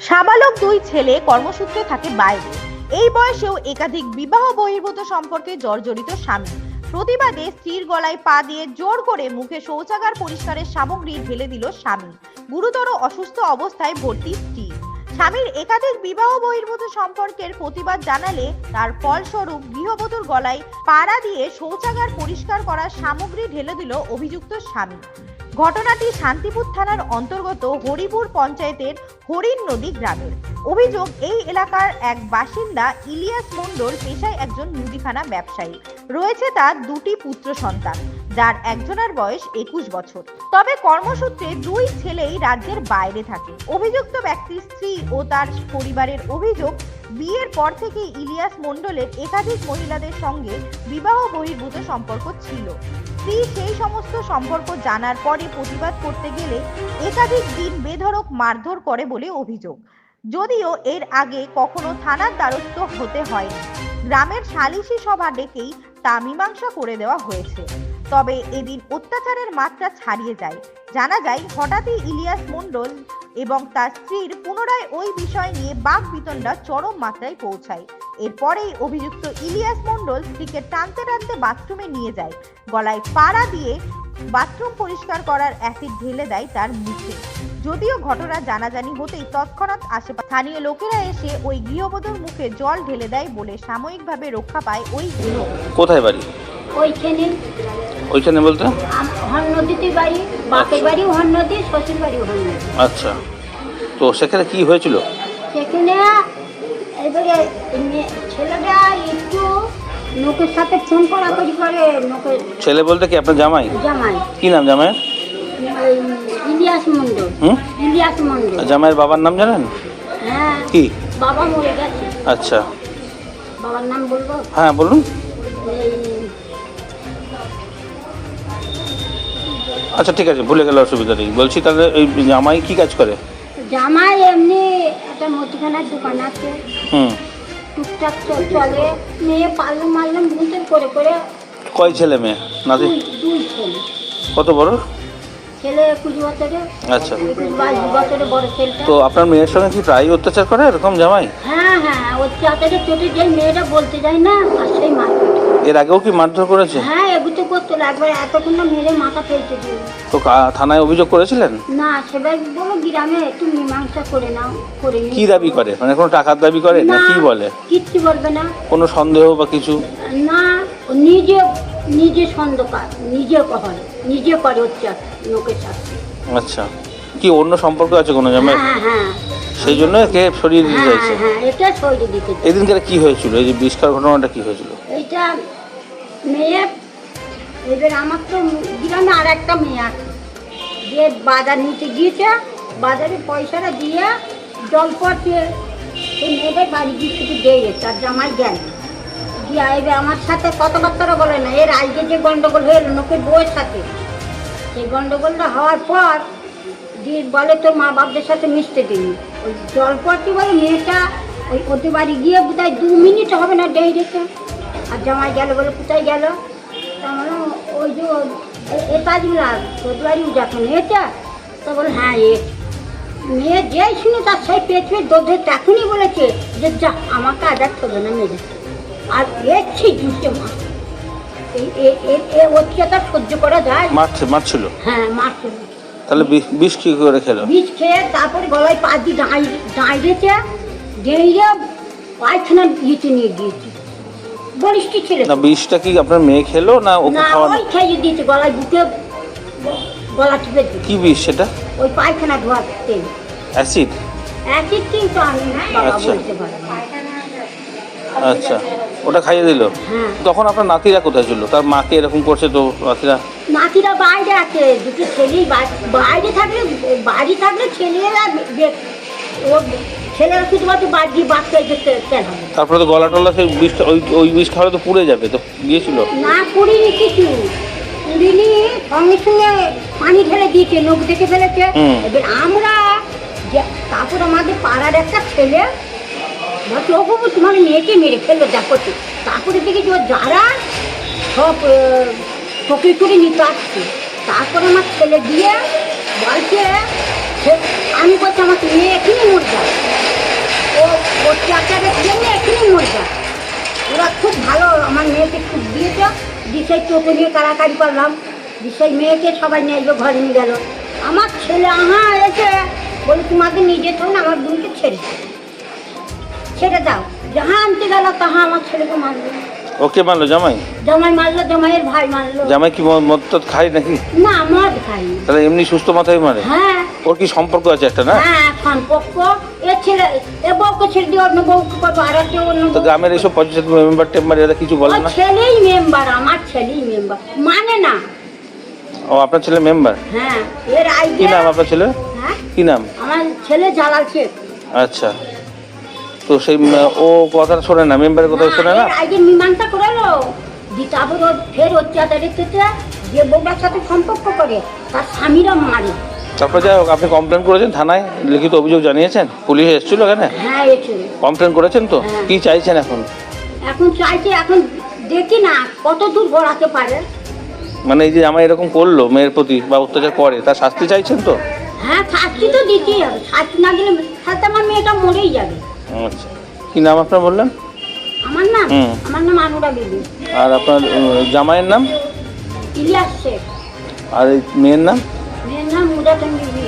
সাবালক দুই ছেলে কর্মসূত্রে থাকে বাইরে। এই বয়সেও একাধিক বিবাহ বহির্ভূত সম্পর্কে জর্জরিত স্বামী। প্রতিবাদে স্ত্রীর গলায় পা দিয়ে জোর করে মুখে শৌচাগার পরিষ্কারের সামগ্রী ঢেলে দিল স্বামী। গুরুতর অসুস্থ অবস্থায় ভর্তি স্ত্রী। স্বামীর একাধিক বিবাহ বহির্ভূত সম্পর্কের প্রতিবাদ জানালে তার ফলস্বরূপ গৃহবধূর গলায় পাড়া দিয়ে শৌচাগার পরিষ্কার করার সামগ্রী ঢেলে দিল অভিযুক্ত স্বামী। ঘটনাটি শান্তিপুর থানার অন্তর্গত হরিপুর পঞ্চায়েতের হরিণ নদী গ্রামের। অভিযোগ, এই এলাকার এক বাসিন্দা ইলিয়াস মণ্ডল পেশায় একজন মুদিখানা ব্যবসায়ী। রয়েছে তার দুটি পুত্র সন্তান, যার একজনের বয়স একুশ বছর। তবে কর্মসূত্রে দুই ছেলেই রাজ্যের বাইরে থাকে। অভিযুক্ত ব্যক্তির স্ত্রী ও তার পরিবারের অভিযোগ বিয়ের পর থেকে ইলিয়াস মণ্ডলের একাধিক মহিলাদের সঙ্গে বিবাহ বহির্ভূত সম্পর্ক ছিল। স্ত্রী সেই সমস্ত সম্পর্ক জানার পরে প্রতিবাদ করতে গেলে একাধিক দিন বেধড়ক মারধর করে বলে অভিযোগ। যদিও এর আগে কখনো থানার দ্বারস্থ হতে হয়নি। গ্রামের সালিশি সভা ডেকেই তা মীমাংসা করে দেওয়া হয়েছে। তবে এদিন অত্যাচারের মাত্রা ছাড়িয়ে যায়। জানা যায়, হঠাৎই ইলিয়াস মণ্ডল এবং তার স্ত্রীর পুনরায় ওই বিষয় নিয়ে বাক বিতণ্ডা চরম মাত্রায় পৌঁছায়। এরপরেই অভিযুক্ত ইলিয়াস মণ্ডল স্ত্রীকে টানতে টানতে বাথরুমে নিয়ে যায়। গলায় পাড়া দিয়ে বাথরুম পরিষ্কার করার অ্যাসিড ঢেলে দেয় তার মুখে। যদিও ঘটনা জানাজানি হতেই তৎক্ষণাৎ আশেপাশে স্থানীয় লোকেরা এসে ওই গৃহবধূর মুখে জল ঢেলে দেয় বলে সাময়িকভাবে রক্ষা পায় ওই গৃহবধূ কোথায় বাড়ি? ওইখানে ওইখানে বলতে? হন বাড়ি বাপের বাড়ি হন শ্বশুর বাড়ি হন আচ্ছা। তো সেখানে কি হয়েছিল? সেখানে এবারে ছেলেটা একটু লোকের সাথে ফোন করা করি করে লোকের ছেলে বলতে কি আপনার জামাই? জামাই। কি নাম জামাই ইলিয়াস হুম? ইলিয়াস জামাইয়ের বাবার নাম জানেন? হ্যাঁ কি? বাবা মরে গেছে। আচ্ছা। বাবার নাম বলব? হ্যাঁ বলুন। আচ্ছা ঠিক আছে ভুলে গেলে অসুবিধা নেই। বলছি তাহলে ওই জামাই কি কাজ করে? জামাই এমনি একটা মুদিখানার দোকান আছে। হুম। টুকটাক চলে। মেয়ে পারলাম মারলাম ভূতের করে করে কয় ছেলে মেয়ে? নাতি? দুই ছেলে। কত বড়? ছেলে একুশ বছরে আচ্ছা। বাইশ বছরে বড় ছেলেটা। তো আপনার মেয়ের সঙ্গে কি প্রায়ই অত্যাচার করে এরকম জামাই? হ্যাঁ হ্যাঁ চাতারে চোটে যে মেয়েটা বলতে যায় না আর সেই মারপিট। এর আগেও কি মারধর করেছে? হ্যাঁ এগুতে করতো না, একবার এতক্ষণ না মেরে মাথা ফেলতে দিয়ে তো কা- থানায় অভিযোগ করেছিলেন? না সেবার বলো গ্রামে মীমাংসা করে নাও করে কি দাবি করে? মানে কোনো টাকার দাবি করে? না কি বলে? কিচ্ছু বলবে না। কোনো সন্দেহ বা কিছু? না ও নিজে নিজে করে নিজে করে হচ্ছে লোকের সাথে আচ্ছা। কি অন্য সম্পর্ক আছে কোনো জামাই? হ্যাঁ হ্যাঁ সেই জন্য একে সরিয়ে দিতে হ্যাঁ চাইছে? হ্যাঁ এটা সইরে দিতে চাই। এদিনকে কি হয়েছিল? এই যে বিষকার ঘটনাটা কি হয়েছিল? এইটা মেয়ে এবার আমার তো গ্রামে আর একটা মেয়ে যে বাজার নিতে গিয়েছে, বাজারে পয়সাটা দিয়ে জল পড়ছে। সেই মেয়েদের বাড়ি গিয়ে শুধু দিয়ে তার জামাই জ্ঞান দিয়ে এবার আমার সাথে কথাবার্তারা বলে না। এর আজকে যে গন্ডগোল হয়ে এলো লোকের বউয়ের সাথে, সেই গন্ডগোলটা হওয়ার পর দিয়ে বলে তোর মা বাপদের সাথে মিশতে দিনি ওই জল পড়তে বলে মেয়েটা ওই ওদের বাড়ি গিয়ে বোধহয় দু মিনিট হবে না ডেই রেখে আর জামাই গেল বলে কোথায় গেল? তা যখন এটা তা বলে হ্যাঁ এ মেয়ে যেই শুনে তার সেই দোধে তখনই বলেছে যে যা আমাকে না মেরে আর মা। অত্যাচার সহ্য করা যায়? মারছে মারছিল? হ্যাঁ তাহলে বিষ কি করে খেলো? বীজ খেয়ে তারপরে গলায় পা দিয়ে দাঁড়িয়ে দাঁড়িয়েছে ডেঁড়িয়ে পায়খানা ইয়েতে নিয়ে গিয়েছে। ছেলে না বিষটা কি আপনার মেয়ে খেলো না ওকে না খাওয়ানো? ওই খেয়ে দিয়েছে গলায় বুকে গলা টিপে দিয়েছে। কি বিষ সেটা? ওই পায়খানা ধোয়ার তেল। অ্যাসিড? একই কিন্তু আমি বাবা আচ্ছা। বলতে পারি না। আচ্ছা ওটা খাইয়ে দিল? হ্যাঁ। তখন আপনার নাতিরা কোথায় ছিল? তার মাকে এরকম করছে তো নাতিরা? নাতিরা বাইরে আছে দুটো ছেলেই বাই- বাইরে থাকলে বাড়ি থাকলে ছেলেরা ছেলেরা শুধুমাত্র বাড়ি গিয়ে বাচ্চা দেখতে কেন হবে তারপরে তো গলা টলা সেই বিষটা ওই ওই বিষ খাওয়ালে তো পুড়ে যাবে তো গিয়েছিল? না করিনি কিছু করিনি সঙ্গে সঙ্গে পানি ঢেলে দিয়েছে নখ দেখে ফেলেছে। হুম। এবার আমরা যে তারপর আমাদের পাড়ার একটা ছেলে বলছে ও বাবু তোমার মেয়েকে মেরে ফেলল দেখো তো। তারপরে দেখেছি ও যারা সব চকি করে নিতে আসছে। তারপরে আমার ছেলে দিয়ে বলছে আমি বলছি আমাকে নিয়ে এখনই মরে যাও ও অত্যাচারের জন্য এখনই মরে যাও ওরা খুব ভালো, আমার মেয়েকে খুব দিয়েছ। দিশাই চোখে নিয়ে কাড়াকাড়ি করলাম। দিশাই মেয়েকে সবাই নিয়ে আসবে ঘরে নিয়ে গেল। আমার ছেলে আহা এসে বলি তোমাকে নিজে থাকুন আমার বোনকে ছেড়ে ছেড়ে দাও। যাহা আনতে গেল, তাহা আমার ছেলেকে মারবে। ওকে মানলো জামাই? জামাই মারলো জামাইয়ের ভাই মারলো। জামাই কি মদ টদ খায় নাকি? না মদ খাইনি তাহলে এমনি সুস্থ মাথায় মারে? হ্যাঁ। ওর কি সম্পর্ক আছে একটা না? হ্যাঁ সম্পর্ক। এ ছেলে এ বউকে ছেড়ে দিয়ে অন্য বউকে করব আর একটা অন্য তো গ্রামের এইসব পঞ্চায়েত মেম্বার টেম্বার এরা কিছু বলে না? ছেলেই মেম্বার আমার ছেলেই মেম্বার। মানে না। ও আপনার ছেলে মেম্বার? হ্যাঁ এর কি নাম আপনার ছেলে? হ্যাঁ? কি নাম? আমার ছেলে জালাল শেখ। আচ্ছা। তো সেই ও কথা শোনে না মেম্বারের কথা শোনে না? আগে মীমাংসা করালো দিতে আবার ফের অত্যাচার রেখেছে যে বউটার সাথে সম্পর্ক করে তার স্বামীরা মারে। তারপর যাই হোক আপনি কমপ্লেন করেছেন থানায় লিখিত অভিযোগ জানিয়েছেন? পুলিশ এসেছিল এখানে? হ্যাঁ কমপ্লেন করেছেন তো? হ্যাঁ। কি চাইছেন এখন? এখন চাইছে এখন দেখি না কত দূর গড়াতে পারে। মানে এই যে আমার এরকম করল মেয়ের প্রতি বা অত্যাচার করে তার শাস্তি চাইছেন তো? হ্যাঁ শাস্তি তো দিতেই হবে। শাস্তি না দিলে সাথে আমার মেয়েটা মরেই যাবে। আচ্ছা। কি নাম আপনার বললেন? আমার নাম। আমার নাম আনুরা বিবি। আর আপনার জামাইয়ের নাম? ইলিয়াস শেখ। আর এই মেয়ের নাম? মেয়ের নাম মুজাফর বিবি।